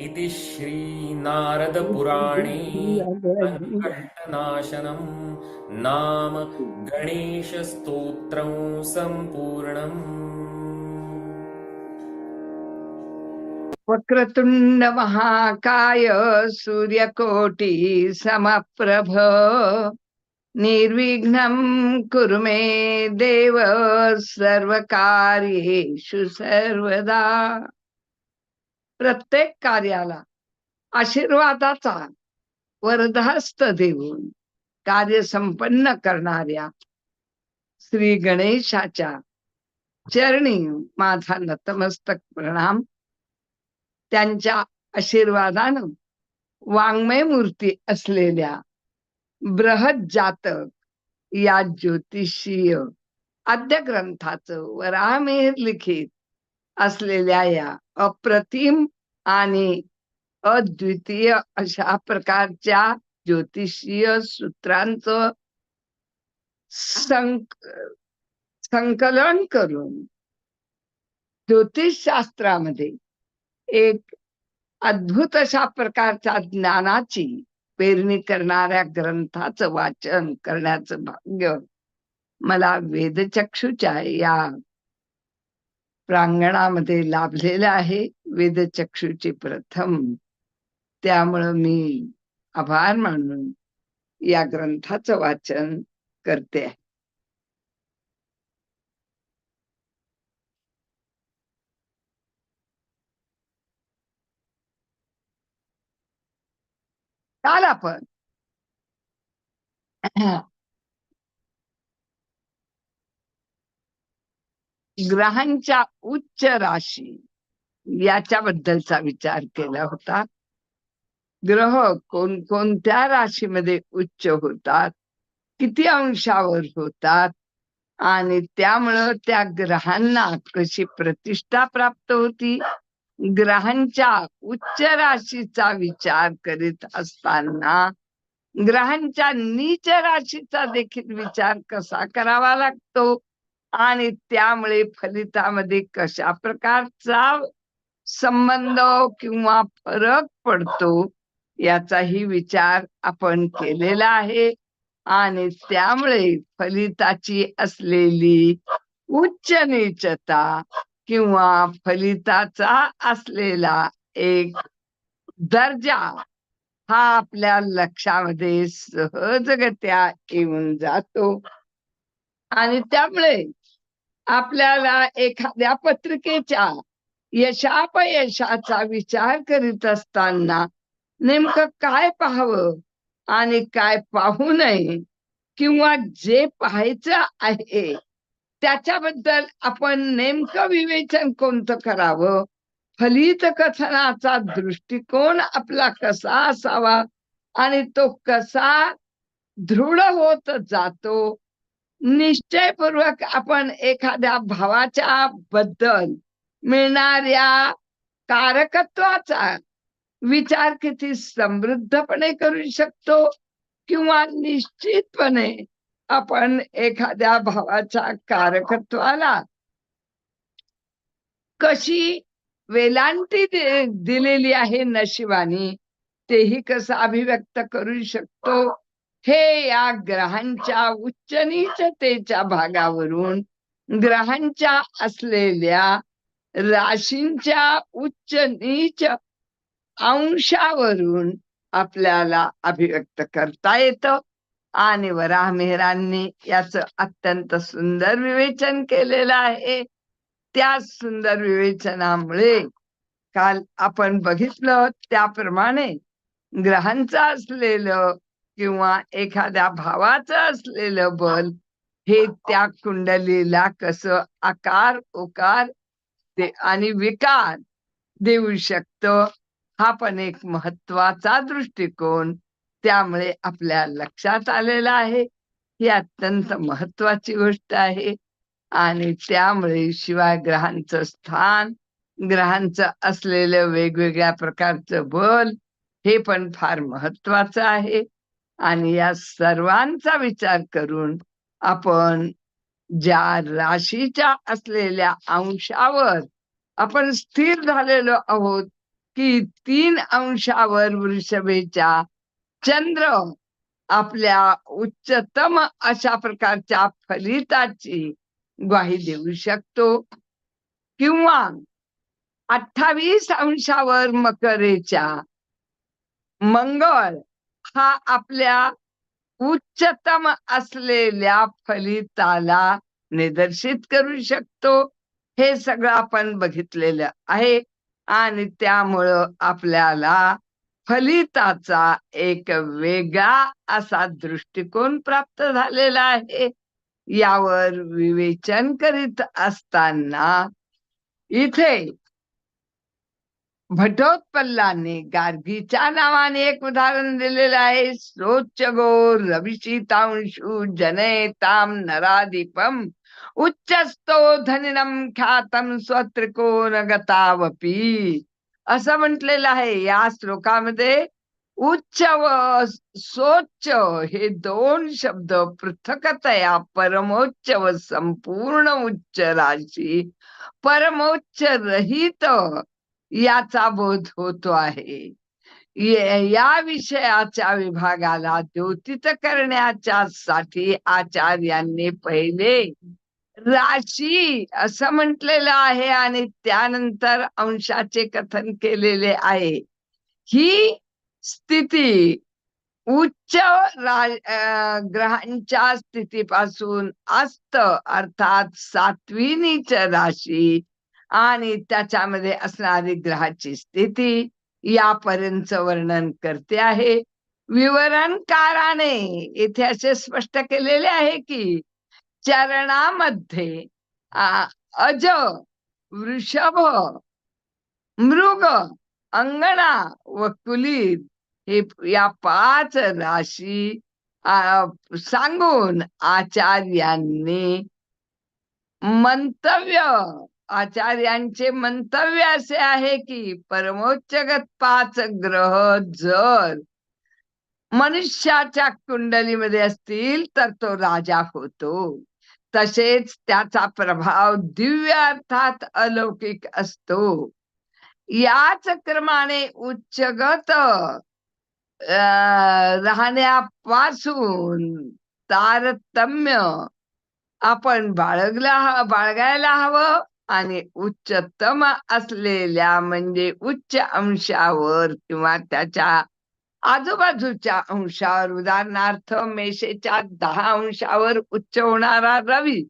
इति श्रीनारदपुराणे कष्टनाशनं नाम गणेशस्तोत्रं सम्पूर्णम्। वक्रतुण्डमहाकाय सूर्यकोटिः सूर्यकोटि समप्रभ निर्विघ्नं कुरु मे देव सर्वकार्येषु सर्वदा। प्रत्येक कार्याला आशीर्वादाचा वरदहस्त देऊन कार्य संपन्न करणाऱ्या श्री गणेशाच्या चरणी माझा नतमस्तक प्रणाम. त्यांच्या आशीर्वादानं वाङ्मय मूर्ती असलेल्या बृहत जातक या ज्योतिषीय आद्य ग्रंथाचं वरामेर लिखित असलेल्या या अप्रतिम आणि अद्वितीय अशा प्रकारच्या ज्योतिषीय सूत्रांचं संक संकलन करून ज्योतिषशास्त्रामध्ये एक अद्भुत अशा प्रकारच्या ज्ञानाची पेरणी करणाऱ्या ग्रंथाचं वाचन करण्याचं भाग्य मला वेदचक्षुच्या या प्रांगणामध्ये लाभलेलं आहे. वेदचक्षुची प्रथम. त्यामुळं मी आभार मानून या ग्रंथाचं वाचन करते आहे. काल आपण. ग्रहांच्या उच्च राशी याच्याबद्दलचा विचार केला होता. ग्रह कोणकोणत्या राशीमध्ये उच्च होतात किती अंशावर होतात आणि त्यामुळं त्या ग्रहांना कशी प्रतिष्ठा प्राप्त होती? ग्रहांच्या उच्च राशीचा विचार करीत असताना ग्रहांच्या नीच राशीचा देखील विचार कसा करावा लागतो? आणि त्यामुळे फलितामध्ये कशा प्रकारचा संबंध किंवा फरक पडतो याचाही विचार आपण केलेला आहे. आणि त्यामुळे फलिताची असलेली उच्च नीचता किंवा फलिताचा असलेला एक दर्जा हा आपल्या लक्षामध्ये सहजगत्या येऊन जातो. आणि त्यामुळे आपल्याला एखाद्या पत्रिकेच्या यशापयशाचा विचार करीत असताना नेमकं काय पाहावं आणि काय पाहू नये किंवा जे पाहायचं आहे त्याच्याबद्दल आपण नेमकं विवेचन कोणतं करावं? फलित कथनाचा दृष्टिकोन आपला कसा असावा? आणि तो कसा दृढ होत जातो? निश्चयपूर्वक आपण एखाद्या भावाच्या बद्दल मिळणाऱ्या कारकत्वाचा विचार किती समृद्धपणे करू शकतो किंवा निश्चितपणे आपण एखाद्या भावाच्या कारकत्वाला कशी वेलांटी दिलेली आहे नशिबानी तेही कसं अभिव्यक्त करू शकतो? हे या ग्रहांच्या उच्च नीचतेच्या भागावरून ग्रहांच्या असलेल्या राशींच्या उच्च नीच अंशावरून आपल्याला अभिव्यक्त करता येतं. आणि वराह मेहरांनी याच अत्यंत सुंदर विवेचन केलेलं आहे. त्या सुंदर विवेचनामुळे काल आपण बघितलं त्याप्रमाणे ग्रहांचं असलेलं किंवा एखाद्या भावाचं असलेलं बल हे त्या कुंडलीला कसं आकार उकार दे- आणि विकार देऊ शकतं हा पण एक महत्त्वाचा दृष्टिकोन त्यामुळे आपल्या लक्षात आलेला आहे. ही अत्यंत महत्वाची गोष्ट आहे आणि त्यामुळे शिवाय ग्रहांचं स्थान ग्रहांचं असलेलं वेगवेगळ्या प्रकारचं बल हे पण फार महत्वाचं आहे. आणि या सर्वांचा विचार करून आपण ज्या राशीच्या असलेल्या अंशावर आपण स्थिर झालेलो आहोत की तीन अंशावर वृषभेच्या चंद्र आपल्या उच्चतम अशा प्रकारच्या फलिताची ग्वाही देऊ शकतो. किंवा अठ्ठावीस अंशावर मकरेच्या मंगळ हा आपल्या उच्चतम असलेल्या फलिताला निदर्शित करू शकतो. हे सगळं आपण बघितलेलं आहे. आणि त्यामुळं आपल्याला फलिताचा एक वेगळा असा दृष्टिकोन प्राप्त झालेला आहे. यावर विवेचन करीत असताना इथे भटोत्पल्लाने गार्गीच्या नावाने एक उदाहरण दिलेलं आहे. सोच गो रविशीतांशु जनयताम नराधिपम उच्चस्तो धनिनम ख्यातम स्वत्रिकोण गतावपी असं म्हटलेलं आहे. या श्लोकामध्ये उच्च व सोच्च हे दोन शब्द पृथकतया परमोच्च व संपूर्ण उच्च राशी परमोच्च रहित याचा बोध होतो आहे. या विषयाच्या विभागाला द्योतित करण्याच्या साठी आचार्यांनी पहिले राशी असं म्हटलेलं आहे आणि त्यानंतर अंशाचे कथन केलेले आहे. ही स्थिती उच्च रा- अं, ग्रहांच्या स्थितीपासून अस्त अर्थात सातवी राशी आणि त्याच्यामध्ये असणारी ग्रहाची स्थिती यापर्यंत वर्णन करते आहे. विवरणकाराने इथे असे स्पष्ट केलेले आहे की चरणामध्ये अज वृषभ मृग अंगणा व कुलीत हे या पाच राशी सांगून आचार्यांनी मंतव्य आचार्यांचे मंतव्य असे आहे की परमोच्चगत पाच ग्रह जर मनुष्याच्या कुंडलीमध्ये असतील तर तो राजा होतो. तसेच त्याचा प्रभाव दिव्य अर्थात अलौकिक असतो. याच क्रमाने उच्चगत अं, राहण्यापासून तारतम्य आपण बाळगला बाळगायला हवं. आणि उच्चतम असलेल्या म्हणजे उच्च अंशावर किंवा त्याच्या आजूबाजूच्या अंशावर उदाहरणार्थ मेषेच्या दहा अंशावर उच्च होणारा रवी.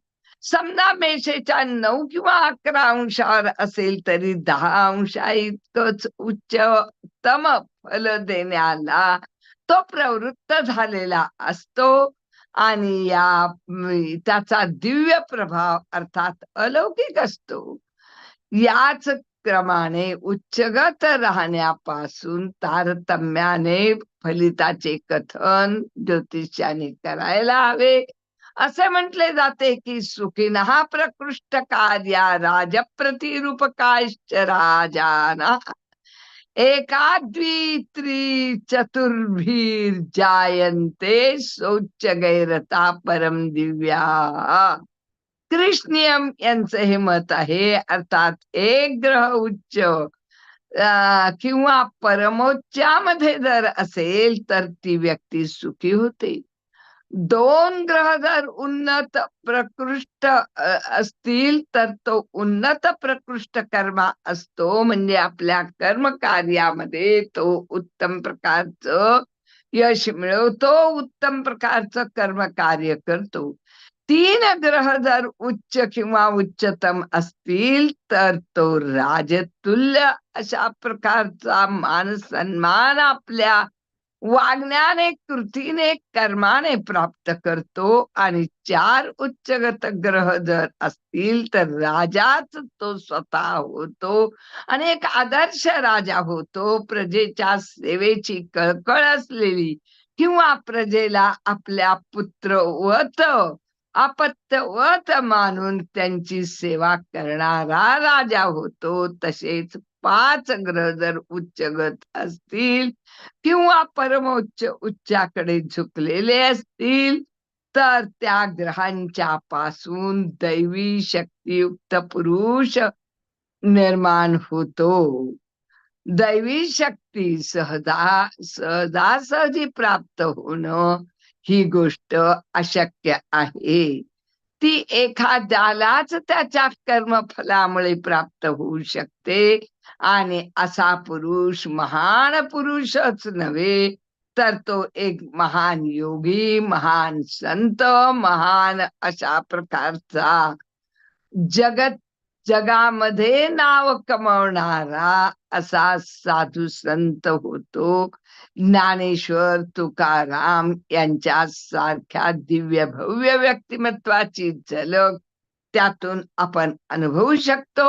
समजा मेषेच्या नऊ किंवा अकरा अंशावर असेल तरी दहा अंशा इतकंच उच्चतम फल देण्याला तो प्रवृत्त झालेला असतो. आणि या त्याचा दिव्य प्रभाव अर्थात अलौकिक असतो. याच क्रमाने उच्चगत राहण्यापासून तारतम्याने फलिताचे कथन ज्योतिषाने करायला हवे. असे म्हटले जाते की सुखिनः प्रकृष्ट कार्या राजप्रतिरूपकाश्च राजाना एकाद्वी त्रि चतुर्भीर्जायन्ते शौच गैरता परम दिव्या। कृष्णियम यांचं हे मत आहे अर्थात एक ग्रह उच्च अं, किंवा परमोच्चामध्ये जर असेल तर ती व्यक्ती सुखी होते. दोन ग्रह जर उन्नत प्रकृष्ट असतील तर तो उन्नत प्रकृष्ट कर्म असतो. म्हणजे आपल्या कर्म कार्यामध्ये तो उत्तम प्रकारचं यश मिळवतो उत्तम प्रकारचं कर्म कार्य करतो. तीन ग्रह जर उच्च किंवा उच्चतम असतील तर तो राजतुल्य अशा प्रकारचा मान सन्मान आपल्या वागण्याने कृतीने कर्माने प्राप्त करतो आणि चार उच्चगत ग्रह जर असतील तर राजाच तो स्वतः होतो आणि एक आदर्श राजा होतो. प्रजेच्या सेवेची कळकळ असलेली किंवा प्रजेला आपल्या पुत्र वत अपत्य वत मानून त्यांची सेवा करणारा राजा होतो. तसेच पाच ग्रह जर उच्चगत असतील किंवा परमोच्च उच्चाकडे झुकलेले असतील तर त्या ग्रहांच्या पासून दैवी शक्तियुक्त पुरुष निर्माण होतो. दैवी शक्ती सहजा सहजासहजी प्राप्त होणं ही गोष्ट अशक्य आहे. ती एखाद्यालाच त्याच्या कर्मफलामुळे प्राप्त होऊ शकते. आणि असा पुरुष महान पुरुषच नव्हे तर तो एक महान योगी महान संत महान अशा प्रकारचा जगत जगामध्ये नाव कमवणारा असा साधू संत होतो. ज्ञानेश्वर तुकाराम यांच्या सारख्या दिव्य भव्य व्यक्तिमत्वाची झलक त्यातून आपण अनुभवू शकतो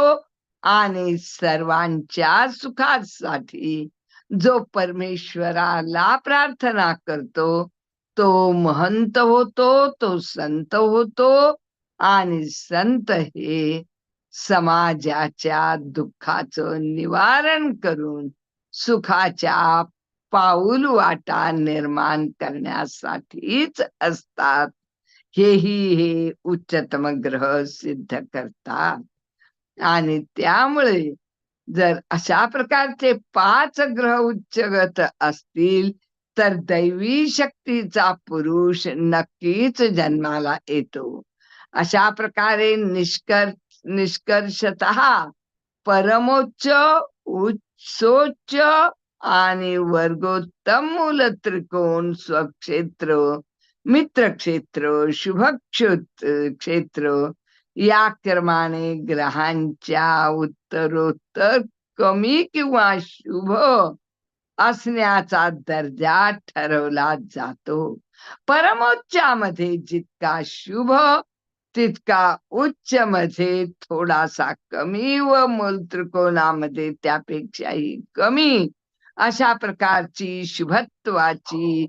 आणि सर्वांच्या सुखासाठी जो परमेश्वराला प्रार्थना करतो तो महंत होतो तो संत होतो आणि संत हे समाजाच्या दुःखाचं निवारण करून सुखाच्या पाऊल वाटा निर्माण करण्यासाठीच असतात. हेही हे उच्चतम ग्रह सिद्ध करतात. आणि त्यामुळे जर अशा प्रकारचे पाच ग्रह उच्चगत असतील तर दैवी शक्तीचा पुरुष नक्कीच जन्माला येतो. अशा प्रकारे निष्कर्ष निष्कर्षत परमोच्च उच्चोच्च आणि वर्गोत्तम मूल त्रिकोण स्वक्षेत्र मित्रक्षेत्र शुभ क्षेत्र. या क्रमाने ग्रहांच्या उत्तरोत्तर कमी किंवा शुभ असण्याचा दर्जा ठरवला जातो. परमोच्चामध्ये जितका शुभ तितका उच्च मध्ये थोडासा कमी व मूल त्रिकोणामध्ये त्यापेक्षाही कमी अशा प्रकारची शुभत्वाची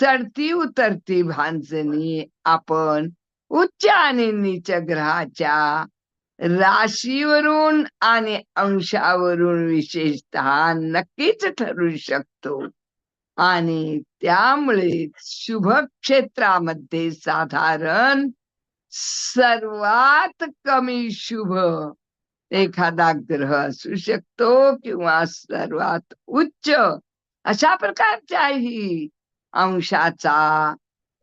चढती उतरती भांजणी आपण उच्च आणि नीच ग्रहाच्या राशीवरून आणि अंशावरून विशेषत नक्कीच ठरू शकतो. आणि त्यामुळे शुभ क्षेत्रामध्ये साधारण सर्वात कमी शुभ एखादा ग्रह असू शकतो किंवा सर्वात उच्च. अशा प्रकारच्याही अंशाचा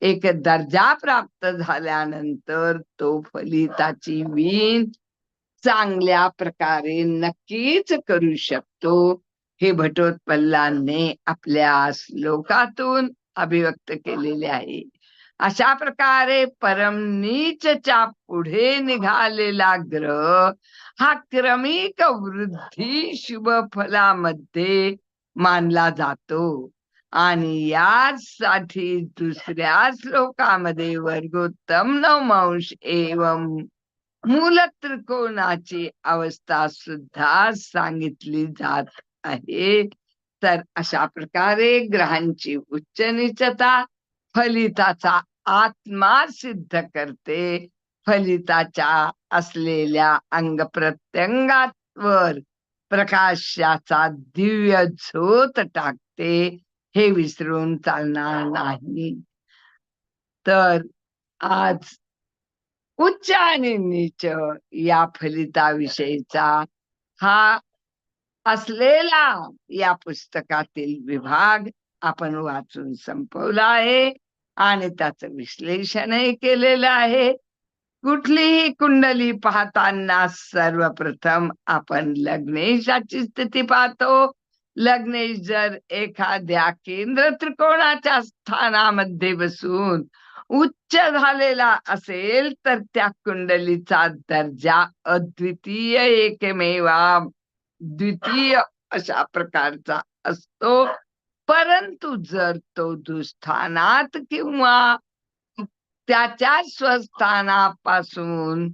एक दर्जा प्राप्त झाल्यानंतर तो फलिताची वीण चांगल्या प्रकारे नक्कीच करू शकतो. हे भटोत्पल्लांनी आपल्या श्लोकातून अभिव्यक्त केलेले आहे. अशा प्रकारे परम नीचच्या पुढे निघालेला ग्रह हा क्रमिक वृद्धी शुभ फलामध्ये मानला जातो. आणि यासाठी दुसऱ्या श्लोकामध्ये वर्गोत्तम नवमांश एवं मूल त्रिकोणाची अवस्था सुद्धा सांगितली जात आहे. तर अशा प्रकारे ग्रहांची उच्च नीचता फलिताचा आत्मा सिद्ध करते. फलिताच्या असलेल्या अंग प्रत्यंगावर प्रकाशाचा दिव्य झोत टाकते. हे विसरून चालणार नाही. तर आज उच्च आणि नीच या फलिताविषयीचा हा असलेला या पुस्तकातील विभाग आपण वाचून संपवला आहे. आणि त्याचं विश्लेषणही केलेलं आहे. कुठलीही कुंडली पाहताना सर्वप्रथम आपण लग्नेशाची स्थिती पाहतो. लग्नेश जर एखाद्या केंद्र त्रिकोणाच्या स्थानामध्ये बसून उच्च झालेला असेल तर त्या कुंडलीचा दर्जा अद्वितीय एकमेवा. द्वितीय अशा प्रकारचा असतो. परंतु जर तो दुस्थानात किंवा त्याच्या स्वस्थानापासून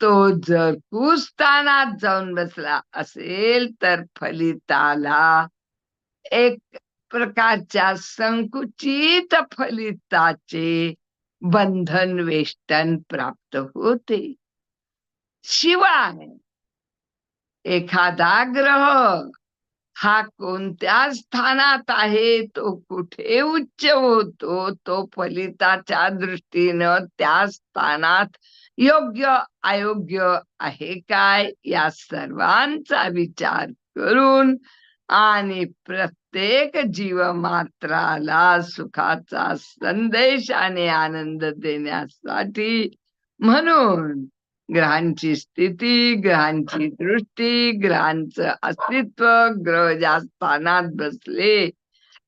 तो जर कुस्थानात जाऊन बसला असेल तर फलिताला एक प्रकारच्या संकुचित फलिताचे बंधन वेष्टन प्राप्त होते. शिवाय एखादा ग्रह हा कोणत्या स्थानात आहे? तो कुठे उच्च होतो? तो फलिताच्या दृष्टीनं त्या स्थानात योग्य अयोग्य आहे काय? या सर्वांचा विचार करून आणि प्रत्येक जीवमात्राला सुखाचा संदेश आणि आनंद देण्यासाठी म्हणून ग्रहांची स्थिती ग्रहांची दृष्टी ग्रहांचं अस्तित्व ग्रह ज्या स्थानात बसले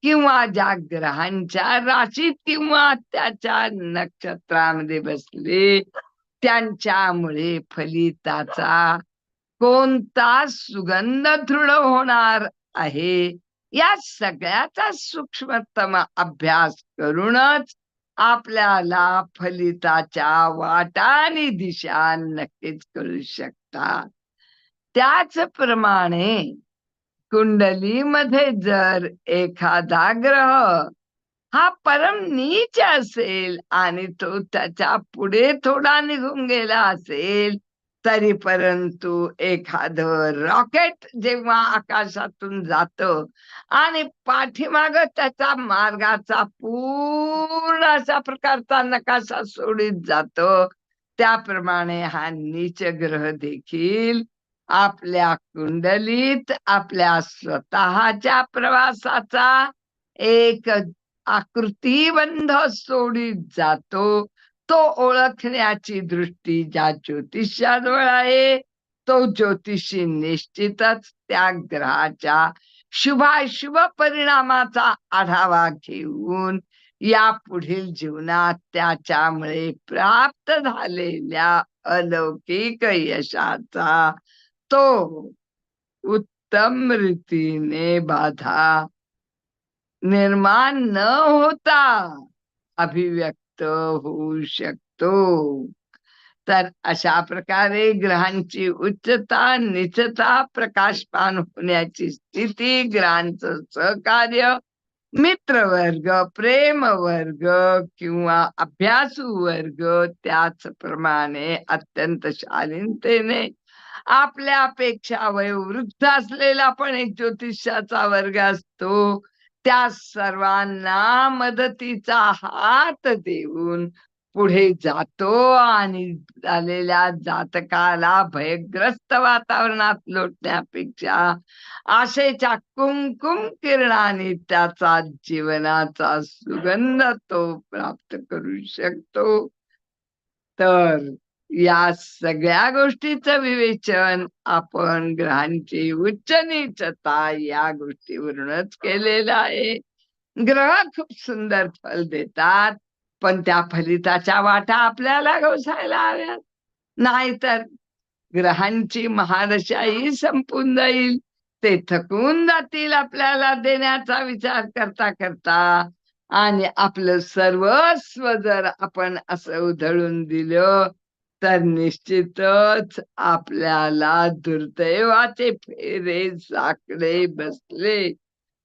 किंवा ज्या ग्रहांच्या राशीत किंवा त्याच्या नक्षत्रामध्ये बसले त्यांच्यामुळे फलिताचा कोणता सुगंध दृढ होणार आहे? या सगळ्याचा सूक्ष्मतम अभ्यास करूनच आपल्याला फलिताच्या वाटा आणि दिशा नक्कीच करू शकतात. त्याचप्रमाणे कुंडलीमध्ये जर एखादा ग्रह हा परम नीच असेल आणि तो त्याच्या पुढे थोडा निघून गेला असेल तरी परंतु एखाद रॉकेट जेव्हा आकाशातून जात आणि पाठीमाग त्याचा मार्गाचा पूर्ण अशा प्रकारचा नकाशा सोडित जातो त्याप्रमाणे हा नीच ग्रह देखील आपल्या कुंडलीत आपल्या स्वतःच्या प्रवासाचा एक आकृतीबंध सोडित जातो. तो ओळखण्याची दृष्टी ज्या ज्योतिषाजवळ आहे तो ज्योतिषी निश्चितच त्या ग्रहाच्या शुभाशुभ परिणामाचा आढावा घेऊन या पुढील जीवनात त्याच्यामुळे प्राप्त झालेल्या अलौकिक यशाचा तो उत्तम रीतीने बाधा निर्माण न होता अभिव्यक्त होऊ शकतो. तर अशा प्रकारे ग्रहांची उच्चता निचता प्रकाशपान होण्याची स्थिती ग्रहांचं सहकार्य मित्र वर्ग प्रेम वर्ग किंवा अभ्यासू वर्ग त्याचप्रमाणे अत्यंत शालीनतेने आपल्यापेक्षा वयोवृद्ध असलेला पण एक ज्योतिषाचा वर्ग असतो. त्या सर्वांना मदतीचा हात देऊन पुढे जातो आणि झालेल्या जातकाला भयग्रस्त वातावरणात लोटण्यापेक्षा आशेच्या कुमकुम किरणाने त्याचा जीवनाचा सुगंध तो प्राप्त करू शकतो. तर या सगळ्या गोष्टीचं विवेचन. आपण ग्रहांची उच्च नीचता या गोष्टीवरूनच केलेलं आहे. ग्रह खूप सुंदर फल देतात पण त्या फलिताच्या वाटा आपल्याला घोसायला हव्यात. नाहीतर ग्रहांची महादशाही संपून जाईल. ते थकून जातील आपल्याला देण्याचा विचार करता करता. आणि आपलं सर्वस्व जर आपण असं उधळून दिलं तर निश्चितच आपल्याला दुर्दैवाचे फेरे साकडे बसले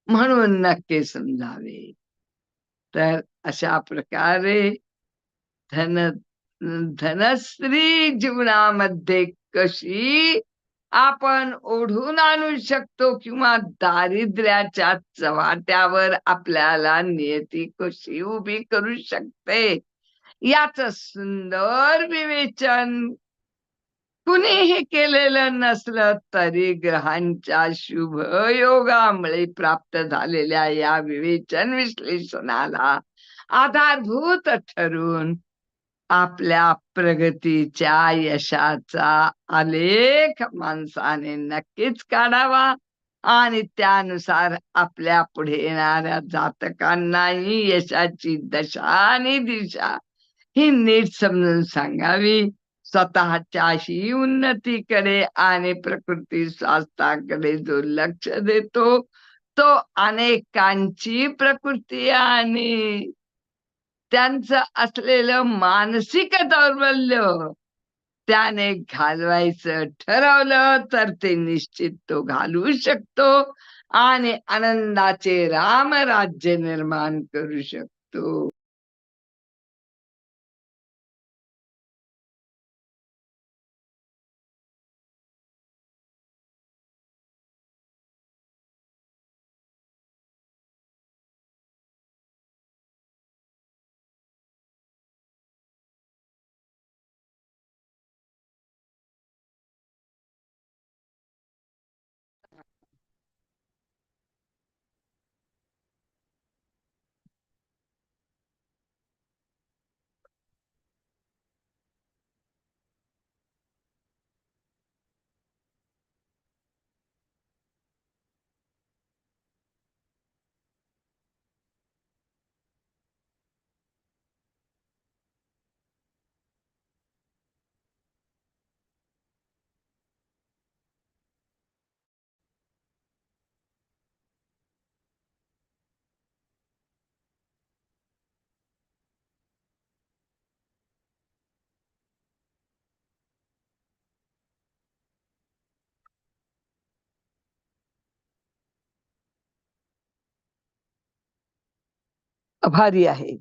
म्हणून नक्की समजावे. तर अशा प्रकारे धन धनश्री जीवनामध्ये कशी आपण ओढून आणू शकतो किंवा दारिद्र्याच्या चव्हाट्यावर आपल्याला नियती कशी उभी करू शकते? याच सुंदर विवेचन. कुणीही केलेलं नसलं तरी ग्रहांच्या शुभ योगामुळे प्राप्त झालेल्या या विवेचन विश्लेषणाला आधारभूत ठरून आपल्या प्रगतीच्या यशाचा आलेख माणसाने नक्कीच काढावा आणि त्यानुसार आपल्या पुढे येणाऱ्या जातकांनाही यशाची दशा आणि दिशा ही नीट समजून सांगावी. स्वतःच्याशी उन्नतीकडे आणि प्रकृती स्वास्थ्याकडे जो लक्ष देतो. तो अनेकांची प्रकृती आणि त्यांचं असलेलं मानसिक दौर्बल्य त्याने घालवायचं ठरवलं तर ते निश्चित तो घालवू शकतो आणि आनंदाचे राम राज्य निर्माण करू शकतो. आभारी आहे.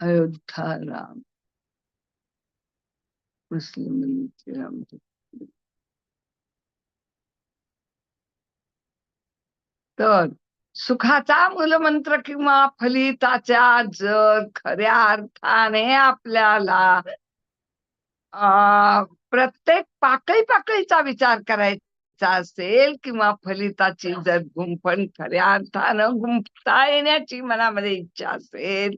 अयोध्या राम. मुस्लिम तर सुखाचा मूलमंत्र किंवा फलिताच्या जर खऱ्या अर्थाने आपल्याला प्रत्येक पाकळी पाकळीचा विचार करायचा असेल किंवा फलिताची जर गुंफण खऱ्या अर्थानं गुंफता येण्याची मनामध्ये इच्छा असेल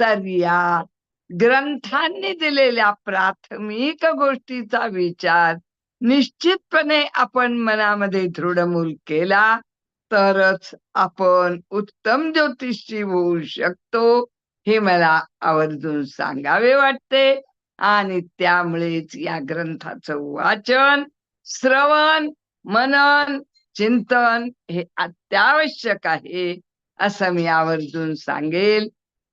तर या ग्रंथांनी दिलेल्या प्राथमिक गोष्टीचा विचार निश्चितपणे आपण मनामध्ये दृढमूल केला तरच आपण उत्तम ज्योतिषी होऊ शकतो हे मला आवर्जून सांगावे वाटते. आणि त्यामुळेच या ग्रंथाचं वाचन श्रवण मनन चिंतन हे अत्यावश्यक आहे असं मी आवर्जून सांगेल.